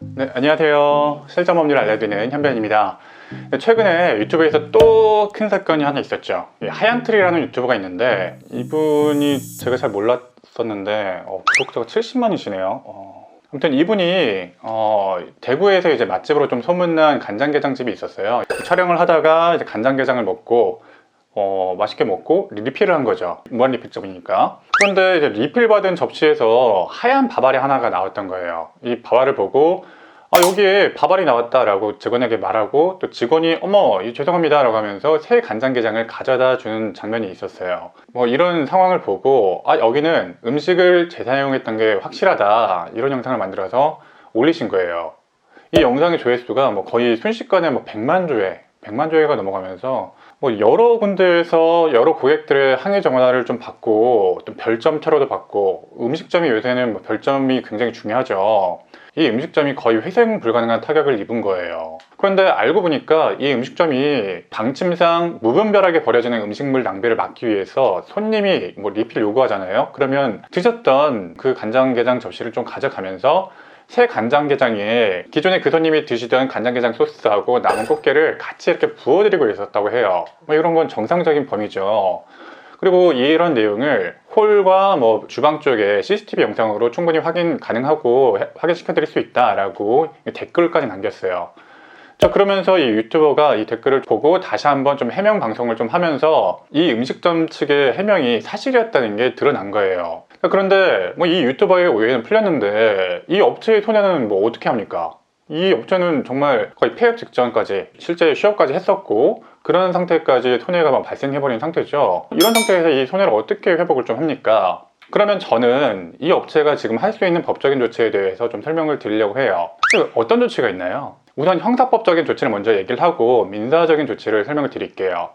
네, 안녕하세요. 실전 법률 알려드리는 현변입니다. 네, 최근에 유튜브에서 또 큰 사건이 하나 있었죠. 이 하얀 트리라는 유튜버가 있는데 이분이 제가 잘 몰랐었는데 어, 구독자가 70만이시네요. 어, 아무튼 이분이 어, 대구에서 이제 맛집으로 좀 소문난 간장게장집이 있었어요. 촬영을 하다가 이제 간장게장을 먹고 어, 맛있게 먹고 리필을 한 거죠. 무한 리필점이니까. 그런데 이제 리필 받은 접시에서 하얀 밥알이 하나가 나왔던 거예요. 이 밥알을 보고 아, 여기에 밥알이 나왔다라고 직원에게 말하고 또 직원이 어머, 이 죄송합니다 라고 하면서 새 간장게장을 가져다 주는 장면이 있었어요. 뭐 이런 상황을 보고 아, 여기는 음식을 재사용했던 게 확실하다. 이런 영상을 만들어서 올리신 거예요. 이 영상의 조회수가 뭐 거의 순식간에 뭐 100만 조회, 100만 조회가 넘어가면서 뭐 여러 군데에서 여러 고객들의 항의 전화를 좀 받고 또 별점 차로도 받고 음식점이 요새는 뭐 별점이 굉장히 중요하죠. 이 음식점이 거의 회생 불가능한 타격을 입은 거예요. 그런데 알고 보니까 이 음식점이 방침상 무분별하게 버려지는 음식물 낭비를 막기 위해서 손님이 뭐 리필 요구하잖아요. 그러면 드셨던 그 간장게장 접시를 좀 가져가면서 새 간장게장에 기존에 그 손님이 드시던 간장게장 소스하고 남은 꽃게를 같이 이렇게 부어드리고 있었다고 해요. 뭐 이런 건 정상적인 범위죠. 그리고 이런 내용을 홀과 뭐 주방 쪽에 CCTV 영상으로 충분히 확인 가능하고 해- 확인시켜 드릴 수 있다라고 댓글까지 남겼어요. 자 그러면서 이 유튜버가 이 댓글을 보고 다시 한번 좀 해명 방송을 좀 하면서 이 음식점 측의 해명이 사실이었다는 게 드러난 거예요. 그런데 뭐 이 유튜버의 오해는 풀렸는데 이 업체의 손해는 뭐 어떻게 합니까? 이 업체는 정말 거의 폐업 직전까지 실제 취업까지 했었고 그런 상태까지 손해가 막 발생해버린 상태죠. 이런 상태에서 이 손해를 어떻게 회복을 좀 합니까? 그러면 저는 이 업체가 지금 할 수 있는 법적인 조치에 대해서 좀 설명을 드리려고 해요. 어떤 조치가 있나요? 우선 형사법적인 조치를 먼저 얘기를 하고 민사적인 조치를 설명을 드릴게요.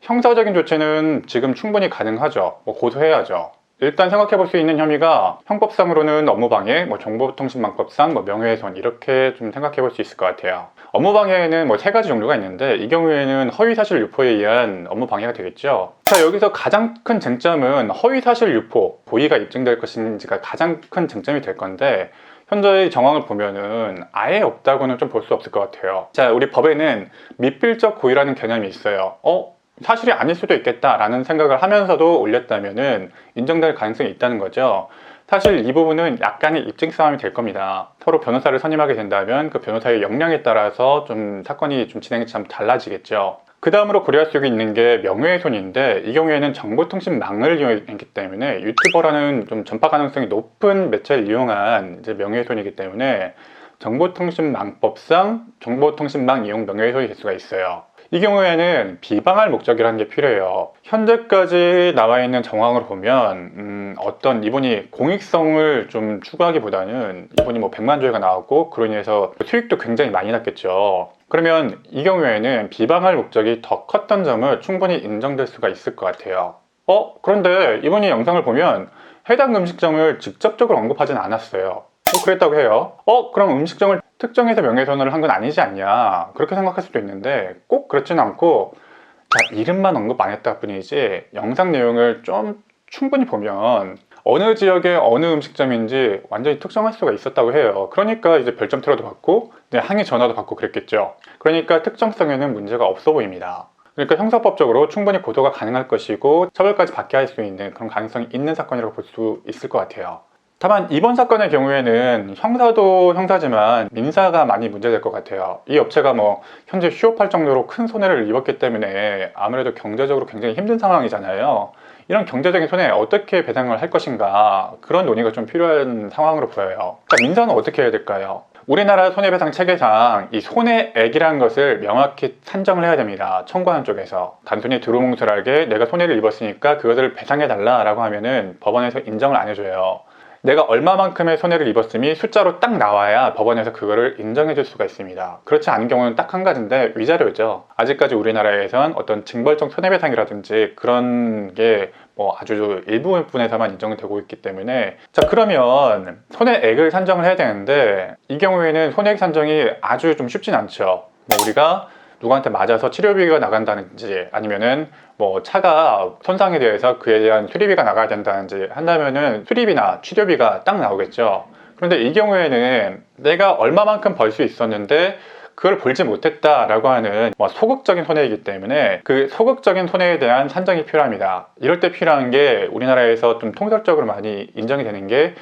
형사적인 조치는 지금 충분히 가능하죠. 뭐 고소해야죠. 일단 생각해 볼 수 있는 혐의가 형법상으로는 업무방해, 뭐 정보통신망법상 뭐 명예훼손 이렇게 좀 생각해 볼 수 있을 것 같아요. 업무방해에는 뭐 세 가지 종류가 있는데 이 경우에는 허위사실 유포에 의한 업무방해가 되겠죠. 자 여기서 가장 큰 쟁점은 허위사실 유포, 고의가 입증될 것인지가 가장 큰 쟁점이 될 건데 현재의 정황을 보면은 아예 없다고는 좀 볼 수 없을 것 같아요. 자, 우리 법에는 미필적 고의라는 개념이 있어요. 어? 사실이 아닐 수도 있겠다라는 생각을 하면서도 올렸다면은 인정될 가능성이 있다는 거죠. 사실 이 부분은 약간의 입증 싸움이 될 겁니다. 서로 변호사를 선임하게 된다면 그 변호사의 역량에 따라서 좀 사건이 좀 진행이 참 달라지겠죠. 그 다음으로 고려할 수 있는 게 명예훼손인데 이 경우에는 정보통신망을 이용했기 때문에 유튜버라는 좀 전파 가능성이 높은 매체를 이용한 이제 명예훼손이기 때문에 정보통신망법상 정보통신망 이용 명예훼손이 될 수가 있어요. 이 경우에는 비방할 목적이라는 게 필요해요. 현재까지 나와 있는 정황을 보면 음, 어떤 이분이 공익성을 좀 추구하기보다는 이분이 뭐 100만 조회가 나왔고 그로 인해서 수익도 굉장히 많이 났겠죠. 그러면 이 경우에는 비방할 목적이 더 컸던 점을 충분히 인정될 수가 있을 것 같아요. 어? 그런데 이분이 영상을 보면 해당 음식점을 직접적으로 언급하진 않았어요. 뭐 그랬다고 해요. 어? 그럼 음식점을 특정해서 명예훼손을 한 건 아니지 않냐. 그렇게 생각할 수도 있는데 꼭 그렇지는 않고 자 이름만 언급 안 했다 뿐이지 영상 내용을 좀 충분히 보면 어느 지역의 어느 음식점인지 완전히 특정할 수가 있었다고 해요. 그러니까 이제 별점 테러도 받고 항의 전화도 받고 그랬겠죠. 그러니까 특정성에는 문제가 없어 보입니다. 그러니까 형사법적으로 충분히 고소가 가능할 것이고 처벌까지 받게 할 수 있는 그런 가능성이 있는 사건이라고 볼 수 있을 것 같아요 다만 이번 사건의 경우에는 형사도 형사지만 민사가 많이 문제될 것 같아요. 이 업체가 뭐 현재 휴업할 정도로 큰 손해를 입었기 때문에 아무래도 경제적으로 굉장히 힘든 상황이잖아요. 이런 경제적인 손해 어떻게 배상을 할 것인가 그런 논의가 좀 필요한 상황으로 보여요. 자, 민사는 어떻게 해야 될까요? 우리나라 손해배상 체계상 이 손해액이라는 것을 명확히 산정을 해야 됩니다. 청구하는 쪽에서 단순히 두루뭉술하게 내가 손해를 입었으니까 그것을 배상해달라라고 하면은 법원에서 인정을 안 해줘요. 내가 얼마만큼의 손해를 입었음이 숫자로 딱 나와야 법원에서 그거를 인정해 줄 수가 있습니다. 그렇지 않은 경우는 딱 한 가지인데 위자료죠. 아직까지 우리나라에선 어떤 징벌적 손해배상이라든지 그런 게 뭐 아주 일부분에서만 인정이 되고 있기 때문에 자 그러면 손해액을 산정을 해야 되는데 이 경우에는 손해액 산정이 아주 좀 쉽진 않죠. 뭐 우리가 누구한테 맞아서 치료비가 나간다든지 아니면은 뭐 차가 손상에 대해서 그에 대한 수리비가 나가야 된다든지 한다면은 수리비나 치료비가 딱 나오겠죠. 그런데 이 경우에는 내가 얼마만큼 벌 수 있었는데 그걸 벌지 못했다라고 하는 뭐 소극적인 손해이기 때문에 그 소극적인 손해에 대한 산정이 필요합니다. 이럴 때 필요한 게 우리나라에서 좀 통설적으로 많이 인정이 되는 게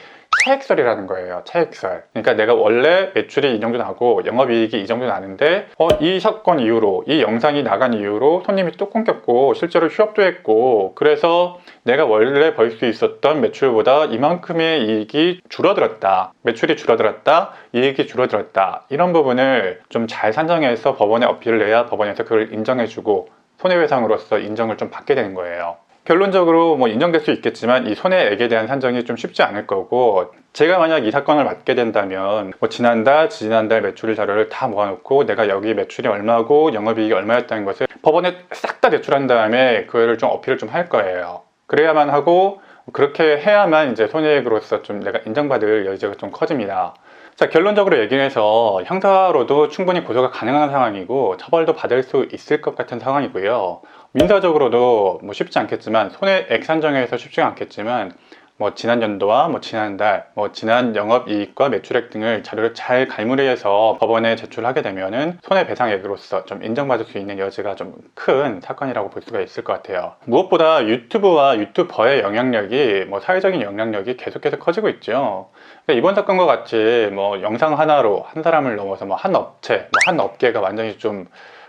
차액설이라는 거예요. 차액설. 그러니까 내가 원래 매출이 이 정도 나고 영업이익이 이 정도 나는데 어, 이 사건 이후로 이 영상이 나간 이후로 손님이 또 끊겼고 실제로 휴업도 했고 그래서 내가 원래 벌 수 있었던 매출보다 이만큼의 이익이 줄어들었다. 매출이 줄어들었다. 이익이 줄어들었다. 이런 부분을 좀 잘 산정해서 법원에 어필을 해야 법원에서 그걸 인정해주고 손해배상으로서 인정을 좀 받게 되는 거예요. 결론적으로 뭐 인정될 수 있겠지만 이 손해액에 대한 산정이 좀 쉽지 않을 거고 제가 만약 이 사건을 맡게 된다면 뭐 지난달, 지난달 매출 자료를 다 모아놓고 내가 여기 매출이 얼마고 영업이익이 얼마였다는 것을 법원에 싹 다 제출한 다음에 그거를 좀 어필을 좀 할 거예요. 그래야만 하고 그렇게 해야만 이제 손해액으로서 좀 내가 인정받을 여지가 좀 커집니다. 자, 결론적으로 얘기를 해서 형사로도 충분히 고소가 가능한 상황이고 처벌도 받을 수 있을 것 같은 상황이고요. 민사적으로도 뭐 쉽지 않겠지만 손해액 산정에서 쉽지가 않겠지만 뭐 지난 연도와 뭐 지난달, 뭐 지난 영업이익과 매출액 등을 자료를 잘 갈무리해서 법원에 제출하게 되면은 손해배상액으로서 좀 인정받을 수 있는 여지가 좀 큰 사건이라고 볼 수가 있을 것 같아요. 무엇보다 유튜브와 유튜버의 영향력이 뭐 사회적인 영향력이 계속해서 커지고 있죠. 이번 사건과 같이 뭐 영상 하나로 한 사람을 넘어서 뭐 한 업체, 뭐 한 업계가 완전히 좀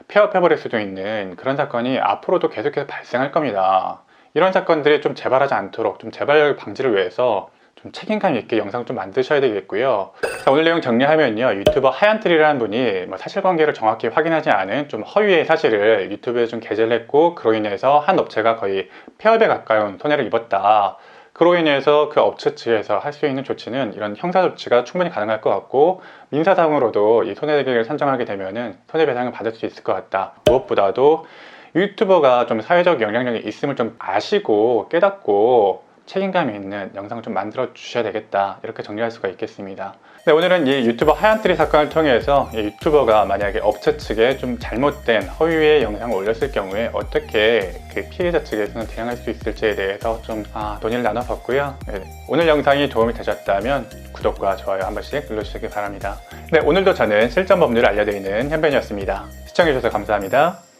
폐업해버릴 수도 있는 그런 사건이 앞으로도 계속해서 발생할 겁니다. 이런 사건들이 좀 재발하지 않도록 좀 재발 방지를 위해서 좀 책임감 있게 영상 좀 만드셔야 되겠고요. 자, 오늘 내용 정리하면요. 유튜버 하얀트리라는 분이 뭐 사실관계를 정확히 확인하지 않은 좀 허위의 사실을 유튜브에 좀 게재를 했고 그로 인해서 한 업체가 거의 폐업에 가까운 손해를 입었다. 그로 인해서 그 업체 측에서 할 수 있는 조치는 이런 형사 조치가 충분히 가능할 것 같고 민사상으로도 이 손해배상을 산정하게 되면은 손해배상을 받을 수 있을 것 같다. 무엇보다도 유튜버가 좀 사회적 영향력이 있음을 좀 아시고 깨닫고 책임감이 있는 영상을 좀 만들어 주셔야 되겠다. 이렇게 정리할 수가 있겠습니다. 네, 오늘은 이 유튜버 하얀트리 사건을 통해서 이 유튜버가 만약에 업체 측에 좀 잘못된 허위의 영상을 올렸을 경우에 어떻게 그 피해자 측에서는 대응할 수 있을지에 대해서 좀 아, 논의를 나눠봤고요. 네, 오늘 영상이 도움이 되셨다면 구독과 좋아요 한 번씩 눌러주시기 바랍니다. 네, 오늘도 저는 실전 법률을 알려드리는 현변이었습니다. 시청해주셔서 감사합니다